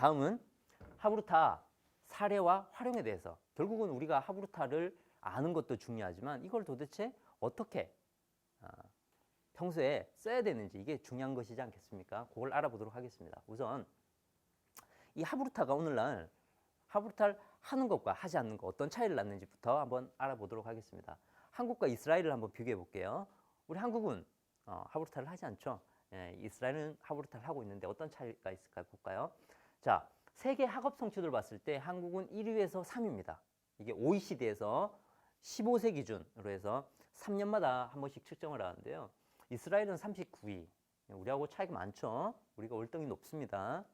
다음은 하브루타 사례와 활용에 대해서 결국은 우리가 하브루타를 아는 것도 중요하지만 이걸 도대체 어떻게 아, 평소에 써야 되는지 이게 중요한 것이지 않겠습니까? 그걸 알아보도록 하겠습니다. 우선 이 하브루타가 오늘날 하브루타를 하는 것과 하지 않는 것 어떤 차이를 낳는지부터 한번 알아보도록 하겠습니다. 한국과 이스라엘을 한번 비교해 볼게요. 우리 한국은 어, 하브루타를 하지 않죠. 예, 이스라엘은 하브루타를 하고 있는데 어떤 차이가 있을까 볼까요? 자, 세계 학업 성취도를 봤을 때 한국은 1위에서 3위입니다. 이게 OECD에서 15세 기준으로 해서 3년마다 한 번씩 측정을 하는데요. 이스라엘은 39위. 우리하고 차이가 많죠. 우리가 월등히 높습니다.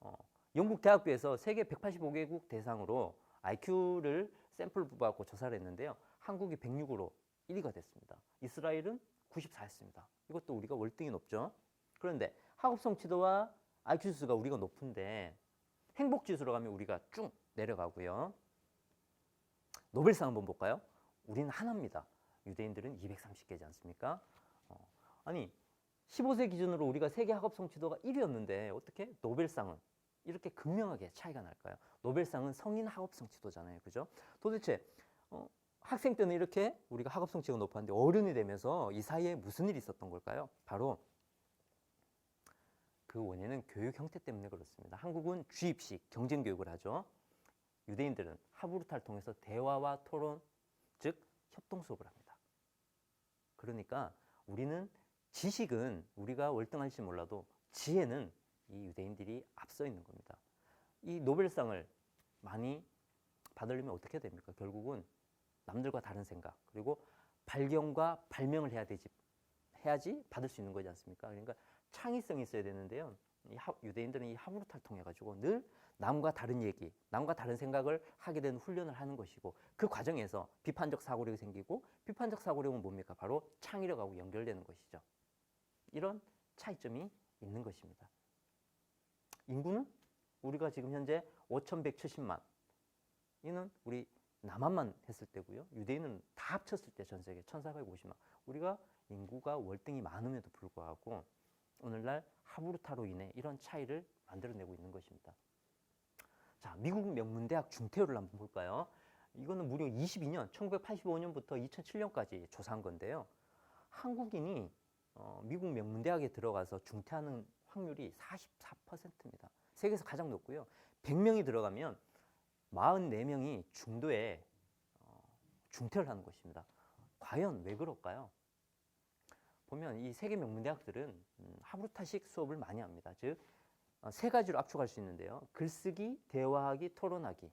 어, 영국 대학교에서 세계 185개국 대상으로 IQ를 샘플 뽑아갖고 조사를 했는데요. 한국이 106으로 1위가 됐습니다. 이스라엘은 94였습니다. 이것도 우리가 월등히 높죠. 그런데 학업 성취도와 IQ 지수가 우리가 높은데 행복 지수로 가면 우리가 쭉 내려가고요. 노벨상 한번 볼까요? 우리는 하나입니다. 유대인들은 230개지 않습니까? 어, 아니 15세 기준으로 우리가 세계 학업 성취도가 1위였는데 어떻게 노벨상은 이렇게 극명하게 차이가 날까요? 노벨상은 성인 학업 성취도잖아요, 그죠? 도대체 어, 학생 때는 이렇게 우리가 학업 성취가 높았는데 어른이 되면서 이 사이에 무슨 일이 있었던 걸까요? 바로 그 원인은 교육 형태 때문에 그렇습니다. 한국은 주입식 경쟁 교육을 하죠. 유대인들은 하브루타를 통해서 대화와 토론, 즉 협동 수업을 합니다. 그러니까 우리는 지식은 우리가 월등할지 몰라도 지혜는 이 유대인들이 앞서 있는 겁니다. 이 노벨상을 많이 받으려면 어떻게 됩니까? 결국은 남들과 다른 생각 그리고 발견과 발명을 해야 되지 해야지 받을 수 있는 거지 않습니까? 그러니까 창의성이 있어야 되는데요. 이 하, 유대인들은 이 하브루타를 통해 가지고 늘 남과 다른 얘기, 남과 다른 생각을 하게 되는 훈련을 하는 것이고 그 과정에서 비판적 사고력이 생기고 비판적 사고력은 뭡니까? 바로 창의력하고 연결되는 것이죠. 이런 차이점이 있는 것입니다. 인구는 우리가 지금 현재 5,170만. 이는 우리 남한만 했을 때고요. 유대인은 다 합쳤을 때 전 세계 1,450만. 우리가 인구가 월등히 많음에도 불구하고 오늘날 하브루타로 인해 이런 차이를 만들어내고 있는 것입니다. 자, 미국 명문대학 중퇴율을 한번 볼까요? 이거는 무려 22년, 1985년부터 2007년까지 조사한 건데요. 한국인이 어, 미국 명문대학에 들어가서 중퇴하는 확률이 44%입니다. 세계에서 가장 높고요. 100명이 들어가면 44명이 중도에 어, 중퇴를 하는 것입니다. 과연 왜 그럴까요? 보면 이 세계 명문대학들은 음, 하브루타식 수업을 많이 합니다. 즉, 어, 세 가지로 압축할 수 있는데요. 글쓰기, 대화하기, 토론하기.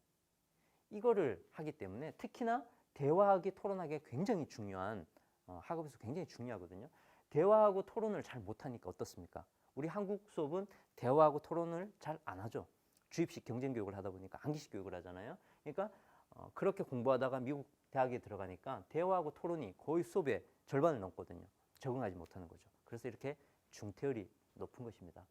이거를 하기 때문에 특히나 대화하기, 토론하기가 굉장히 중요한 어, 학업에서 굉장히 중요하거든요. 대화하고 토론을 잘 못하니까 어떻습니까? 우리 한국 수업은 대화하고 토론을 잘 안 하죠. 주입식 경쟁 교육을 하다 보니까 암기식 교육을 하잖아요. 그러니까 어, 그렇게 공부하다가 미국 대학에 들어가니까 대화하고 토론이 거의 수업의 절반을 넘거든요. 적응하지 못하는 거죠. 그래서 이렇게 중퇴율이 높은 것입니다.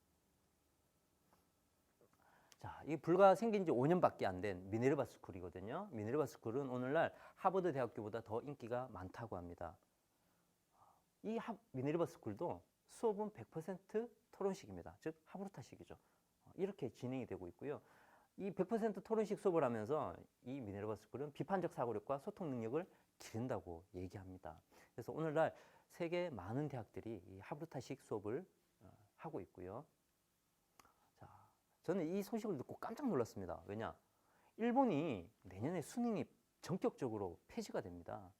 자, 이 불과 생긴 지 5년밖에 안 된 미네르바 스쿨이거든요. 미네르바 스쿨은 오늘날 하버드 대학교보다 더 인기가 많다고 합니다. 이 하, 미네르바 스쿨도 수업은 100% 토론식입니다. 즉 하브루타식이죠. 이렇게 진행이 되고 있고요. 이 100% 토론식 수업을 하면서 이 미네르바 스쿨은 비판적 사고력과 소통 능력을 기른다고 얘기합니다. 그래서 오늘날 세계 많은 대학들이 이 하브루타식 수업을 어, 하고 있고요. 자, 저는 이 소식을 듣고 깜짝 놀랐습니다. 왜냐? 일본이 내년에 수능이 전격적으로 폐지가 됩니다.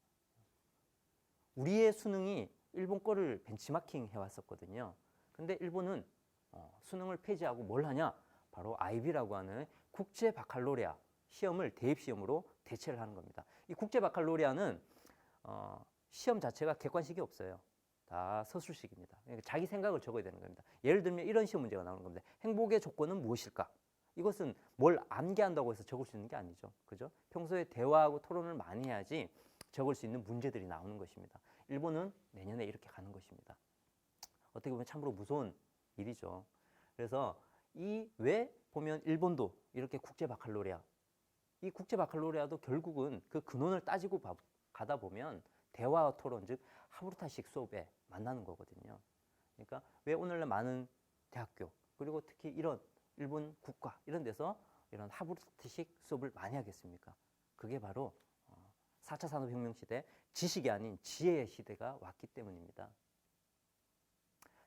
우리의 수능이 일본 거를 벤치마킹 해왔었거든요. 근데 일본은 어, 수능을 폐지하고 뭘 하냐? 바로 IB라고 하는 국제 바칼로레아 시험을 대입 시험으로 대체를 하는 겁니다. 이 국제 바칼로레아는 어, 시험 자체가 객관식이 없어요. 다 서술식입니다. 그러니까 자기 생각을 적어야 되는 겁니다. 예를 들면 이런 시험 문제가 나오는 겁니다. 행복의 조건은 무엇일까? 이것은 뭘 암기한다고 해서 적을 수 있는 게 아니죠. 그죠? 평소에 대화하고 토론을 많이 해야지 적을 수 있는 문제들이 나오는 것입니다. 일본은 내년에 이렇게 가는 것입니다. 어떻게 보면 참으로 무서운 일이죠. 그래서 이 왜 보면 일본도 이렇게 국제 바칼로레아 이 국제 바칼로레아도 결국은 그 근원을 따지고 봐- 가다 보면 대화 토론 즉 하브루타식 수업에 만나는 거거든요. 그러니까 왜 오늘날 많은 대학교 그리고 특히 이런 일본 국가 이런 데서 이런 하브르트식 수업을 많이 하겠습니까? 그게 바로 어, 4차 산업혁명 시대 지식이 아닌 지혜의 시대가 왔기 때문입니다.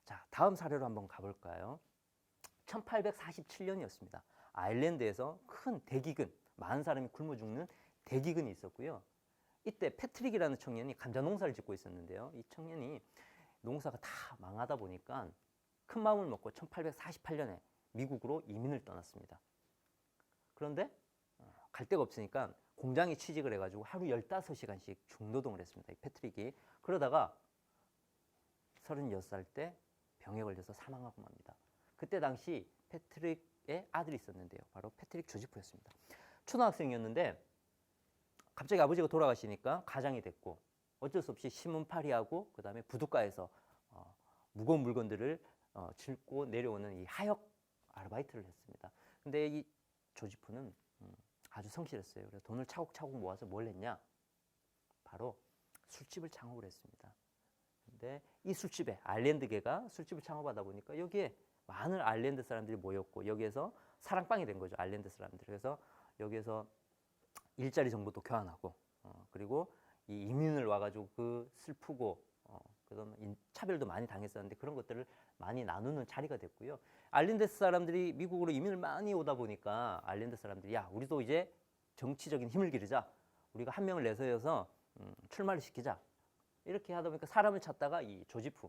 자, 다음 사례로 한번 가볼까요? 1847년이었습니다. 아일랜드에서 큰 대기근, 많은 사람이 굶어 죽는 대기근이 있었고요. 이때 패트릭이라는 청년이 감자 농사를 짓고 있었는데요. 이 청년이 농사가 다 망하다 보니까 큰 마음을 먹고 1848년에 미국으로 이민을 떠났습니다. 그런데 어, 갈 데가 없으니까 공장에 취직을 해가지고 하루 15시간씩 중노동을 했습니다. 이 패트릭이. 그러다가 36살 때 병에 걸려서 사망하고 맙니다. 그때 당시 패트릭의 아들이 있었는데요. 바로 패트릭 조지프였습니다. 초등학생이었는데 갑자기 아버지가 돌아가시니까 가장이 됐고 어쩔 수 없이 신문팔이하고 그다음에 부둣가에서 어, 무거운 물건들을 어, 싣고 내려오는 이 하역 아르바이트를 했습니다. 근데 이 조지프는 음, 아주 성실했어요. 그래서 돈을 차곡차곡 모아서 뭘 했냐? 바로 술집을 창업을 했습니다. 근데 이 술집에 아일랜드계가 술집을 창업하다 보니까 여기에 많은 아일랜드 사람들이 모였고 여기에서 사랑방이 된 거죠. 아일랜드 사람들. 그래서 여기에서 일자리 정보도 교환하고 어, 그리고 이 이민을 와가지고 그 슬프고 어, 그런 인- 차별도 많이 당했었는데 그런 것들을 많이 나누는 자리가 됐고요. 아일랜드 사람들이 미국으로 이민을 많이 오다 보니까 아일랜드 사람들이 야 우리도 이제 정치적인 힘을 기르자 우리가 한 명을 내세워서 음, 출마를 시키자 이렇게 하다 보니까 사람을 찾다가 이 조지프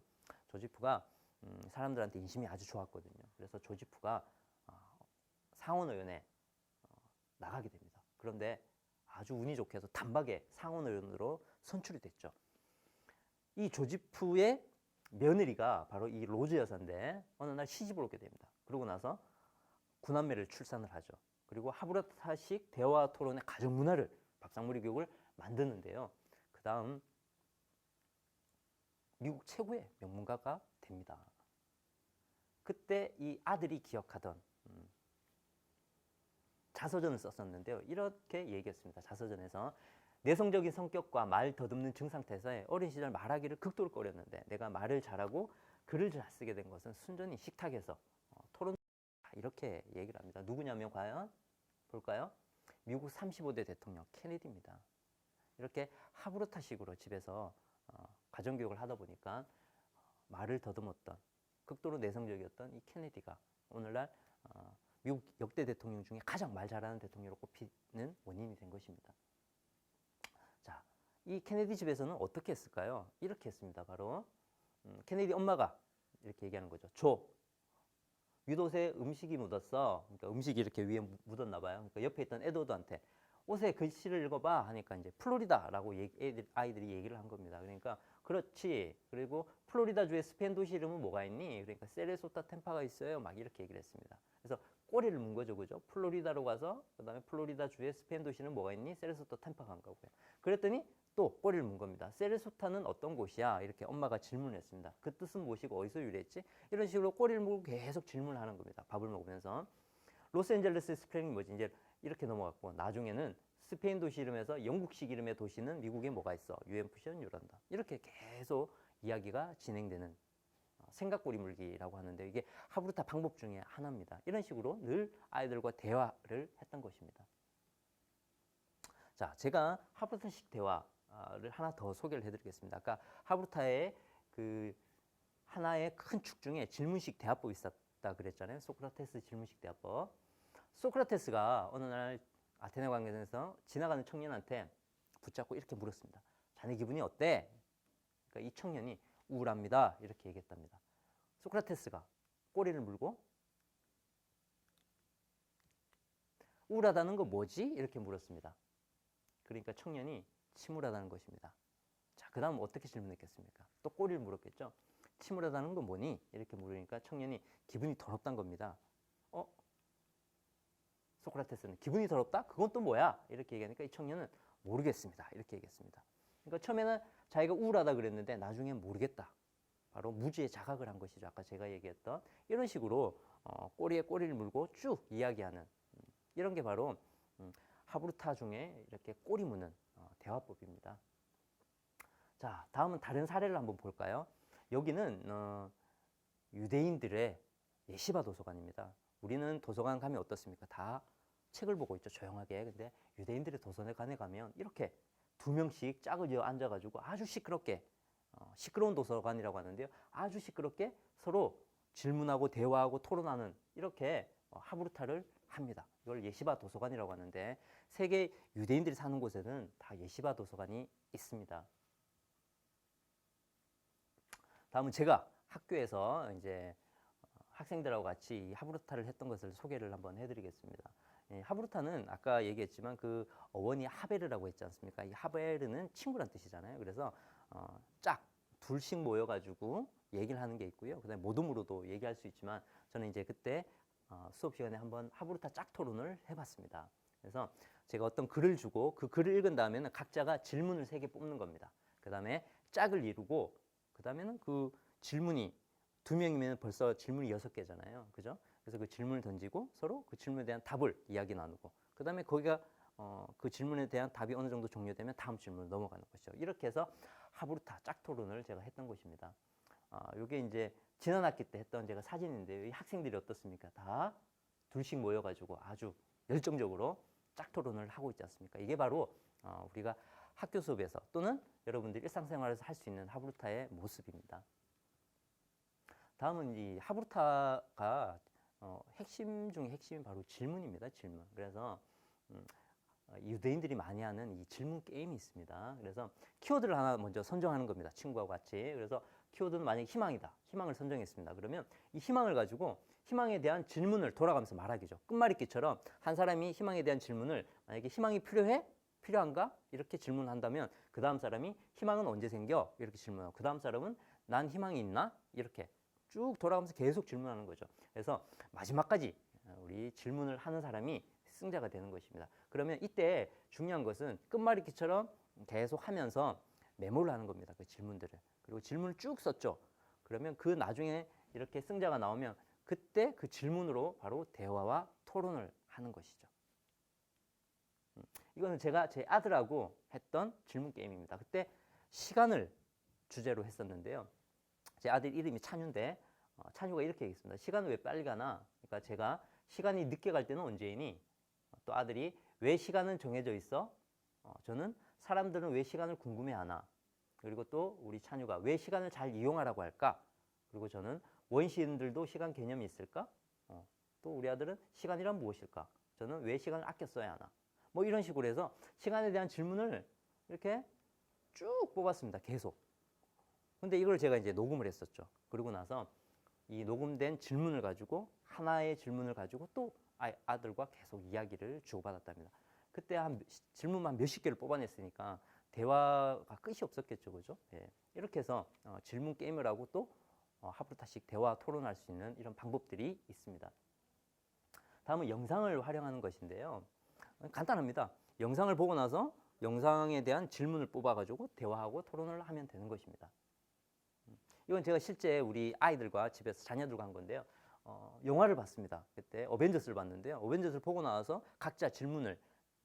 조지프가 음, 사람들한테 인심이 아주 좋았거든요. 그래서 조지프가 어, 상원 의원에 어, 나가게 됩니다. 그런데 아주 운이 좋게 해서 단박에 상원 의원으로 선출이 됐죠. 이 조지프의 며느리가 바로 이 로즈 여사인데 어느 날 시집을 오게 됩니다. 그러고 나서 구남매를 출산을 하죠. 그리고 하브라타식 대화 토론의 가정 문화를 박상무리 교육을 만드는데요. 그 다음 미국 최고의 명문가가 됩니다. 그때 이 아들이 기억하던 음, 자서전을 썼었는데요. 이렇게 얘기했습니다. 자서전에서 내성적인 성격과 말 더듬는 증 상태에서 어린 시절 말하기를 극도로 꺼렸는데 내가 말을 잘하고 글을 잘 쓰게 된 것은 순전히 식탁에서 어, 토론 이렇게 얘기를 합니다. 누구냐면 과연 볼까요? 미국 35대 대통령 케네디입니다. 이렇게 하브르타식으로 집에서 어, 가정교육을 하다 보니까 말을 더듬었던 극도로 내성적이었던 이 케네디가 오늘날 어, 미국 역대 대통령 중에 가장 말 잘하는 대통령으로 꼽히는 원인이 된 것입니다. 자, 이 케네디 집에서는 어떻게 했을까요? 이렇게 했습니다. 바로 음, 케네디 엄마가 이렇게 얘기하는 거죠. 조, 윗옷에 음식이 묻었어. 그러니까 음식이 이렇게 위에 묻- 묻었나 봐요. 그러니까 옆에 있던 에드워드한테 옷에 글씨를 읽어봐 하니까 이제 플로리다라고 얘기- 아이들이 얘기를 한 겁니다. 그러니까 그렇지. 그리고 플로리다 주의 스페인 도시 이름은 뭐가 있니? 그러니까 세레소타 템파가 있어요. 막 이렇게 얘기를 했습니다. 그래서 꼬리를 문 거죠, 그죠? 플로리다로 가서 그다음에 플로리다 주의 스페인 도시는 뭐가 있니? 세레소타 템파가 한 거고요. 그랬더니 또 꼬리를 문 겁니다. 세레소타는 어떤 곳이야? 이렇게 엄마가 질문했습니다. 그 뜻은 무엇이고 어디서 유래했지? 이런 식으로 꼬리를 물고 계속 질문하는 겁니다. 밥을 먹으면서 로스앤젤레스 스펠링이 뭐지? 이제 이렇게 넘어갔고 나중에는 스페인 도시 이름에서 영국식 이름의 도시는 미국에 뭐가 있어? UMFC는 유란다. 이렇게 계속 이야기가 진행되는 어, 생각고리 물기라고 하는데 이게 하브르타 방법 중에 하나입니다. 이런 식으로 늘 아이들과 대화를 했던 것입니다. 자, 제가 하브르타식 대화를 하나 더 소개를 해드리겠습니다. 아까 하브르타의 그 하나의 큰 축 중에 질문식 대화법이 있었다 그랬잖아요. 소크라테스 질문식 대화법. 소크라테스가 어느 날 아테네 광장에서 지나가는 청년한테 붙잡고 이렇게 물었습니다. 자네 기분이 어때? 그러니까 이 청년이 우울합니다. 이렇게 얘기했답니다. 소크라테스가 꼬리를 물고 우울하다는 거 뭐지? 이렇게 물었습니다. 그러니까 청년이 침울하다는 것입니다. 자, 그 다음 어떻게 질문했겠습니까? 또 꼬리를 물었겠죠? 침울하다는 건 뭐니? 이렇게 물으니까 청년이 기분이 더럽다는 겁니다. 어? 소크라테스는 기분이 더럽다? 그건 또 뭐야? 이렇게 얘기하니까 이 청년은 모르겠습니다. 이렇게 얘기했습니다. 그러니까 처음에는 자기가 우울하다 그랬는데 나중엔 모르겠다. 바로 무지의 자각을 한 것이죠. 아까 제가 얘기했던 이런 식으로 어, 꼬리에 꼬리를 물고 쭉 이야기하는 음, 이런 게 바로 음, 하브르타 중에 이렇게 꼬리 무는 어, 대화법입니다. 자, 다음은 다른 사례를 한번 볼까요? 여기는 어, 유대인들의 예시바 도서관입니다. 우리는 도서관 가면 어떻습니까? 다 책을 보고 있죠, 조용하게. 근데 유대인들의 도서관에 가면 이렇게 두 명씩 짝을 앉아가지고 아주 시끄럽게 어, 시끄러운 도서관이라고 하는데요. 아주 시끄럽게 서로 질문하고 대화하고 토론하는 이렇게 어, 하브루타를 합니다. 이걸 예시바 도서관이라고 하는데 세계 유대인들이 사는 곳에는 다 예시바 도서관이 있습니다. 다음은 제가 학교에서 이제 어, 학생들하고 같이 이 하브루타를 했던 것을 소개를 한번 해드리겠습니다. 예, 하브루타는 아까 얘기했지만 그 어원이 하베르라고 했지 않습니까? 이 하베르는 친구란 뜻이잖아요. 그래서 어, 짝 둘씩 모여가지고 얘기를 하는 게 있고요. 그다음에 모둠으로도 얘기할 수 있지만 저는 이제 그때 어, 수업 시간에 한번 하브루타 짝 토론을 해봤습니다. 그래서 제가 어떤 글을 주고 그 글을 읽은 다음에는 각자가 질문을 세 개 뽑는 겁니다. 그 다음에 짝을 이루고 그 다음에는 그 질문이 두 명이면 벌써 질문이 여섯 개잖아요. 그죠? 그래서 그 질문을 던지고 서로 그 질문에 대한 답을 이야기 나누고 그 다음에 거기가 어, 그 질문에 대한 답이 어느 정도 종료되면 다음 질문으로 넘어가는 것이죠. 이렇게 해서 하브루타 짝 토론을 제가 했던 것입니다. 아, 요게 이제 지난 학기 때 했던 제가 사진인데요. 이 학생들이 어떻습니까? 다 둘씩 모여가지고 아주 열정적으로 짝 토론을 하고 있지 않습니까? 이게 바로 어, 우리가 학교 수업에서 또는 여러분들이 일상생활에서 할 수 있는 하브루타의 모습입니다. 다음은 이 하브루타가 어, 핵심 중에 핵심이 바로 질문입니다. 질문. 그래서 음, 어, 유대인들이 많이 하는 이 질문 게임이 있습니다. 그래서 키워드를 하나 먼저 선정하는 겁니다. 친구와 같이. 그래서 키워드는 만약에 희망이다. 희망을 선정했습니다. 그러면 이 희망을 가지고 희망에 대한 질문을 돌아가면서 말하기죠. 끝말잇기처럼 한 사람이 희망에 대한 질문을 만약에 희망이 필요해? 필요한가? 이렇게 질문한다면 그 다음 사람이 희망은 언제 생겨? 이렇게 질문하고 그 다음 사람은 난 희망이 있나? 이렇게 쭉 돌아가면서 계속 질문하는 거죠. 그래서 마지막까지 우리 질문을 하는 사람이 승자가 되는 것입니다. 그러면 이때 중요한 것은 끝말잇기처럼 계속 하면서 메모를 하는 겁니다. 그 질문들을. 그리고 질문을 쭉 썼죠. 그러면 그 나중에 이렇게 승자가 나오면 그때 그 질문으로 바로 대화와 토론을 하는 것이죠. 음, 이거는 제가 제 아들하고 했던 질문 게임입니다. 그때 시간을 주제로 했었는데요. 제 아들 이름이 찬유인데 어, 찬유가 이렇게 얘기했습니다. 시간은 왜 빨리 가나? 그러니까 제가 시간이 늦게 갈 때는 언제이니? 어, 또 아들이 왜 시간은 정해져 있어? 어, 저는 사람들은 왜 시간을 궁금해하나? 그리고 또 우리 찬유가 왜 시간을 잘 이용하라고 할까? 그리고 저는 원시인들도 시간 개념이 있을까? 어, 또 우리 아들은 시간이란 무엇일까? 저는 왜 시간을 아껴 써야 하나? 뭐 이런 식으로 해서 시간에 대한 질문을 이렇게 쭉 뽑았습니다. 계속. 근데 이걸 제가 이제 녹음을 했었죠. 그리고 나서 이 녹음된 질문을 가지고 하나의 질문을 가지고 또 아- 아들과 계속 이야기를 주고받았답니다. 그때 한 몇- 질문만 몇십 개를 뽑아냈으니까 대화가 끝이 없었겠죠, 그죠? 예. 이렇게 해서 어, 질문 게임을 하고 또 어, 하루타씩 대화 토론할 수 있는 이런 방법들이 있습니다. 다음은 영상을 활용하는 것인데요. 어, 간단합니다. 영상을 보고 나서 영상에 대한 질문을 뽑아가지고 대화하고 토론을 하면 되는 것입니다. 음, 이건 제가 실제 우리 아이들과 집에서 자녀들과 한 건데요. 어, 영화를 봤습니다. 그때 어벤져스를 봤는데요. 어벤져스를 보고 나와서 각자 질문을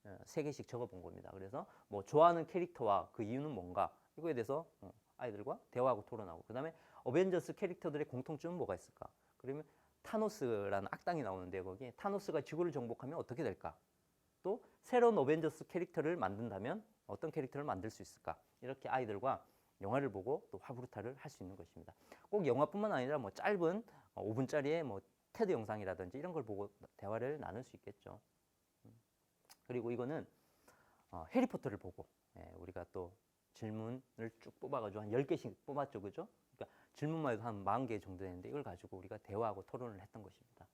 어, 세 개씩 적어본 겁니다. 그래서 뭐 좋아하는 캐릭터와 그 이유는 뭔가 이거에 대해서 어, 아이들과 대화하고 토론하고 그 다음에 어벤져스 캐릭터들의 공통점은 뭐가 있을까? 그러면 타노스라는 악당이 나오는데 거기 타노스가 지구를 정복하면 어떻게 될까? 또 새로운 어벤져스 캐릭터를 만든다면 어떤 캐릭터를 만들 수 있을까? 이렇게 아이들과 영화를 보고 또 화브루타를 할 수 있는 것입니다. 꼭 영화뿐만 아니라 뭐 짧은 5분짜리의 뭐 테드 영상이라든지 이런 걸 보고 대화를 나눌 수 있겠죠. 음. 그리고 이거는 어, 해리포터를 보고 예, 우리가 또 질문을 쭉 뽑아가지고 한 10개씩 뽑았죠. 그죠? 그러니까 질문만 해도 한 40개 정도 되는데 이걸 가지고 우리가 대화하고 토론을 했던 것입니다.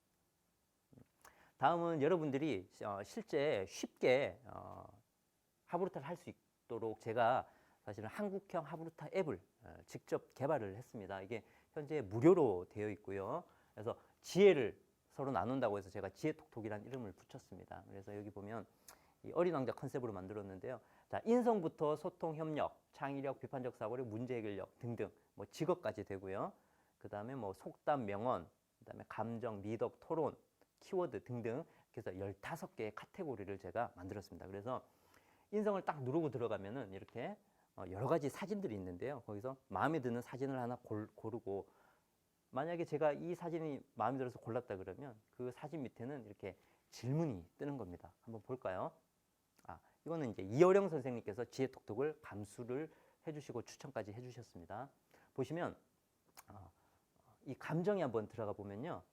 음. 다음은 여러분들이 어, 실제 쉽게 어, 하브루타를 할 수 있도록 제가 사실은 한국형 하브루타 앱을 어, 직접 개발을 했습니다. 이게 현재 무료로 되어 있고요. 그래서 지혜를 서로 나눈다고 해서 제가 지혜톡톡이라는 이름을 붙였습니다. 그래서 여기 보면 이 어린 왕자 컨셉으로 만들었는데요. 자, 인성부터 소통, 협력, 창의력, 비판적 사고력, 문제 해결력 등등 뭐 직업까지 되고요. 그 다음에 뭐 속담, 명언, 그 다음에 감정, 미덕, 토론, 키워드 등등 그래서 15개의 카테고리를 제가 만들었습니다. 그래서 인성을 딱 누르고 들어가면은 이렇게 어, 여러 가지 사진들이 있는데요. 거기서 마음에 드는 사진을 하나 골, 고르고 만약에 제가 이 사진이 마음에 들어서 골랐다 그러면 그 사진 밑에는 이렇게 질문이 뜨는 겁니다. 한번 볼까요? 아, 이거는 이제 이어령 선생님께서 지혜 톡톡을 감수를 해주시고 추천까지 해주셨습니다. 보시면 어, 이 감정이 한번 들어가 보면요.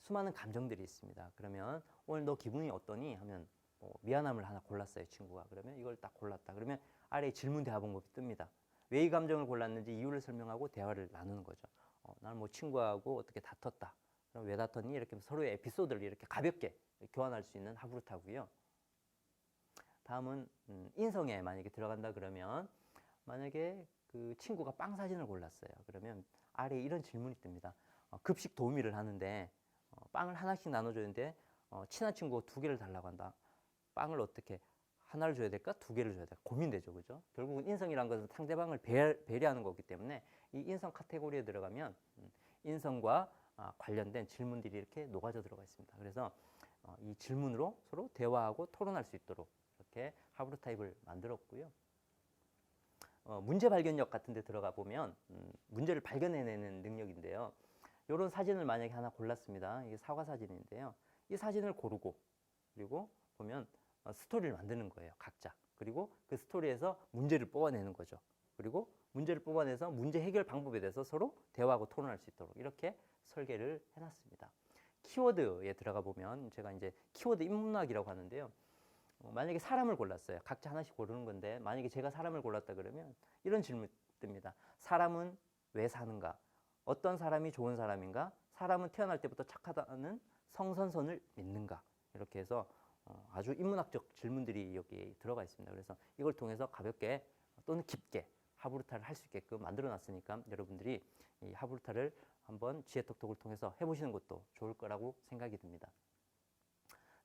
수많은 감정들이 있습니다. 그러면 오늘 너 기분이 어떠니? 하면 뭐 미안함을 하나 골랐어요, 친구가. 그러면 이걸 딱 골랐다. 그러면 아래에 질문 대화 방법이 뜹니다. 왜 이 감정을 골랐는지 이유를 설명하고 대화를 나누는 거죠. 어, 나는 뭐 친구하고 어떻게 다퉜다. 그럼 왜 다퉜니? 이렇게 서로의 에피소드를 이렇게 가볍게 교환할 수 있는 하브루타고요. 다음은 음, 인성에 만약에 들어간다 그러면 만약에 그 친구가 빵 사진을 골랐어요. 그러면 아래에 이런 질문이 뜹니다. 어, 급식 도우미를 하는데 어, 빵을 하나씩 나눠주는데 어, 친한 친구가 두 개를 달라고 한다. 빵을 어떻게 하나를 줘야 될까? 두 개를 줘야 될까? 고민되죠, 그죠? 결국은 인성이란 것은 상대방을 배, 배려하는 거기 때문에 이 인성 카테고리에 들어가면 음, 인성과 아, 관련된 질문들이 이렇게 녹아져 들어가 있습니다. 그래서 어, 이 질문으로 서로 대화하고 토론할 수 있도록 이렇게 하브루 타입을 만들었고요. 어, 문제 발견력 같은 데 들어가 보면 음, 문제를 발견해내는 능력인데요. 이런 사진을 만약에 하나 골랐습니다. 이게 사과 사진인데요. 이 사진을 고르고 그리고 보면 어, 스토리를 만드는 거예요. 각자. 그리고 그 스토리에서 문제를 뽑아내는 거죠. 그리고 문제를 뽑아내서 문제 해결 방법에 대해서 서로 대화하고 토론할 수 있도록 이렇게 설계를 해놨습니다. 키워드에 들어가 보면 제가 이제 키워드 인문학이라고 하는데요. 어, 만약에 사람을 골랐어요. 각자 하나씩 고르는 건데 만약에 제가 사람을 골랐다 그러면 이런 질문 뜹니다. 사람은 왜 사는가? 어떤 사람이 좋은 사람인가? 사람은 태어날 때부터 착하다는 성선선을 믿는가? 이렇게 해서 어, 아주 인문학적 질문들이 여기 들어가 있습니다. 그래서 이걸 통해서 가볍게 또는 깊게 하브루타를 할 수 있게끔 만들어 놨으니까 여러분들이 이 하브루타를 한번 지혜톡톡을 통해서 해보시는 것도 좋을 거라고 생각이 듭니다.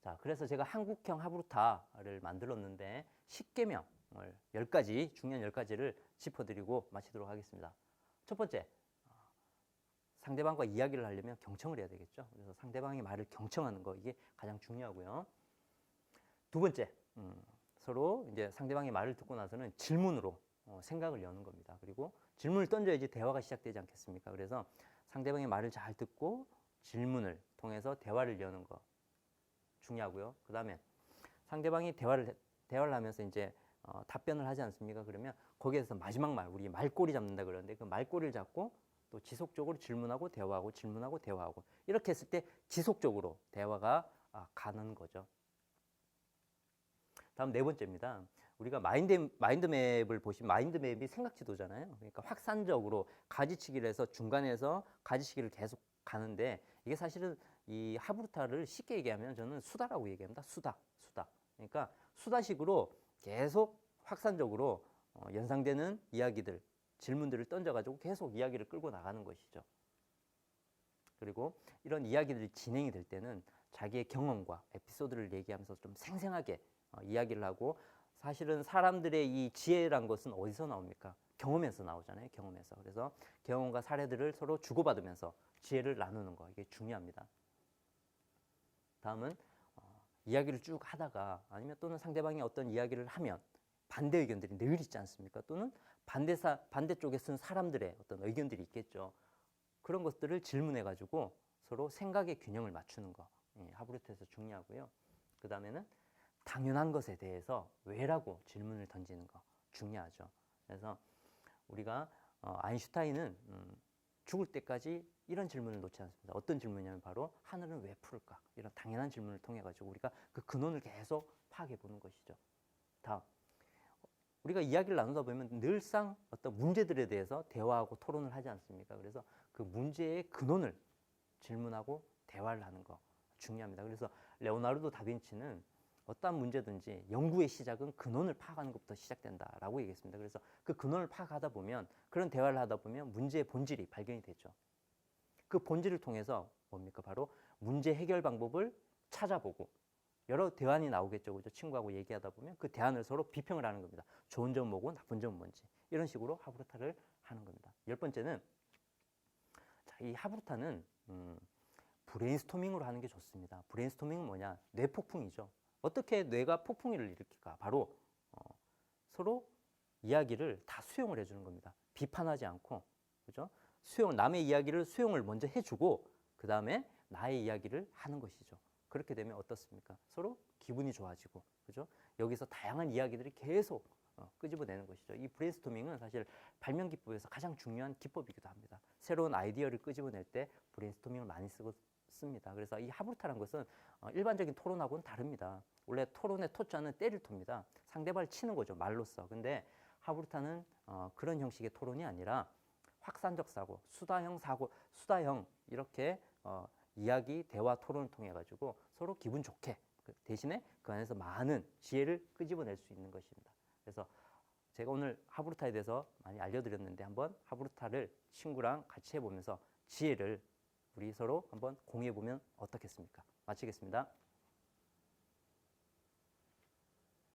자, 그래서 제가 한국형 하브루타를 만들었는데 10개명을 10가지, 중요한 10가지를 짚어드리고 마치도록 하겠습니다. 첫 번째, 어, 상대방과 이야기를 하려면 경청을 해야 되겠죠. 그래서 상대방의 말을 경청하는 거, 이게 가장 중요하고요. 두 번째, 음, 서로 이제 상대방의 말을 듣고 나서는 질문으로 어, 생각을 여는 겁니다. 그리고 질문을 던져야지 대화가 시작되지 않겠습니까? 그래서 상대방의 말을 잘 듣고 질문을 통해서 대화를 여는 거 중요하고요. 그 다음에 상대방이 대화를 대화를 하면서 이제 어, 답변을 하지 않습니까? 그러면 거기에서 마지막 말, 우리 말꼬리 잡는다 그러는데 그 말꼬리를 잡고 또 지속적으로 질문하고 대화하고 질문하고 대화하고 이렇게 했을 때 지속적으로 대화가 아, 가는 거죠. 다음 네 번째입니다. 우리가 마인드, 마인드맵을 보시면 마인드맵이 생각 지도잖아요. 그러니까 확산적으로 가지치기를 해서 중간에서 가지치기를 계속 가는데 이게 사실은 이 하브루타를 쉽게 얘기하면 저는 수다라고 얘기합니다. 수다, 수다. 그러니까 수다식으로 계속 확산적으로 어, 연상되는 이야기들, 질문들을 던져가지고 계속 이야기를 끌고 나가는 것이죠. 그리고 이런 이야기들이 진행이 될 때는 자기의 경험과 에피소드를 얘기하면서 좀 생생하게 어, 이야기를 하고 사실은 사람들의 이 지혜란 것은 어디서 나옵니까? 경험에서 나오잖아요. 경험에서. 그래서 경험과 사례들을 서로 주고받으면서 지혜를 나누는 거 이게 중요합니다. 다음은 어, 이야기를 쭉 하다가 아니면 또는 상대방이 어떤 이야기를 하면 반대 의견들이 늘 있지 않습니까? 또는 반대사 반대쪽에 쓴 사람들의 어떤 의견들이 있겠죠. 그런 것들을 질문해 가지고 서로 생각의 균형을 맞추는 거 예, 하브루트에서 중요하고요. 그 다음에는 당연한 것에 대해서 왜라고 질문을 던지는 거 중요하죠. 그래서 우리가 어, 아인슈타인은 음, 죽을 때까지 이런 질문을 놓지 않습니다. 어떤 질문이냐면 바로 하늘은 왜 푸를까? 이런 당연한 질문을 통해 가지고 우리가 그 근원을 계속 파악해 보는 것이죠. 다음 우리가 이야기를 나누다 보면 늘상 어떤 문제들에 대해서 대화하고 토론을 하지 않습니까? 그래서 그 문제의 근원을 질문하고 대화를 하는 거 중요합니다. 그래서 레오나르도 다빈치는 어떠한 문제든지 연구의 시작은 근원을 파악하는 것부터 시작된다라고 얘기했습니다. 그래서 그 근원을 파악하다 보면 그런 대화를 하다 보면 문제의 본질이 발견이 되죠. 그 본질을 통해서 뭡니까? 바로 문제 해결 방법을 찾아보고 여러 대안이 나오겠죠. 그죠? 친구하고 얘기하다 보면 그 대안을 서로 비평을 하는 겁니다. 좋은 점 뭐고 나쁜 점 뭔지. 이런 식으로 하브루타를 하는 겁니다. 열 번째는 자, 이 하브루타는 음, 브레인스토밍으로 하는 게 좋습니다. 브레인스토밍은 뭐냐? 뇌폭풍이죠. 어떻게 뇌가 폭풍을 일으킬까? 바로 어, 서로 이야기를 다 수용을 해주는 겁니다. 비판하지 않고, 그죠? 수용 남의 이야기를 수용을 먼저 해주고 그 다음에 나의 이야기를 하는 것이죠. 그렇게 되면 어떻습니까? 서로 기분이 좋아지고 그죠? 여기서 다양한 이야기들이 계속 어, 끄집어내는 것이죠. 이 브레인스토밍은 사실 발명 기법에서 가장 중요한 기법이기도 합니다. 새로운 아이디어를 끄집어낼 때 브레인스토밍을 많이 쓰고 씁니다. 그래서 이 하브루타라는 것은 어, 일반적인 토론하고는 다릅니다. 원래 토론의 토자는 때릴 토입니다. 상대방을 치는 거죠 말로써. 근데 하브루타는 어, 그런 형식의 토론이 아니라 확산적 사고, 수다형 사고, 수다형 이렇게 어, 이야기, 대화, 토론을 통해 가지고 서로 기분 좋게 그 대신에 그 안에서 많은 지혜를 끄집어낼 수 있는 것입니다. 그래서 제가 오늘 하브루타에 대해서 많이 알려드렸는데 한번 하브루타를 친구랑 같이 해보면서 지혜를 우리 서로 한번 공유해 보면 어떻겠습니까? 마치겠습니다.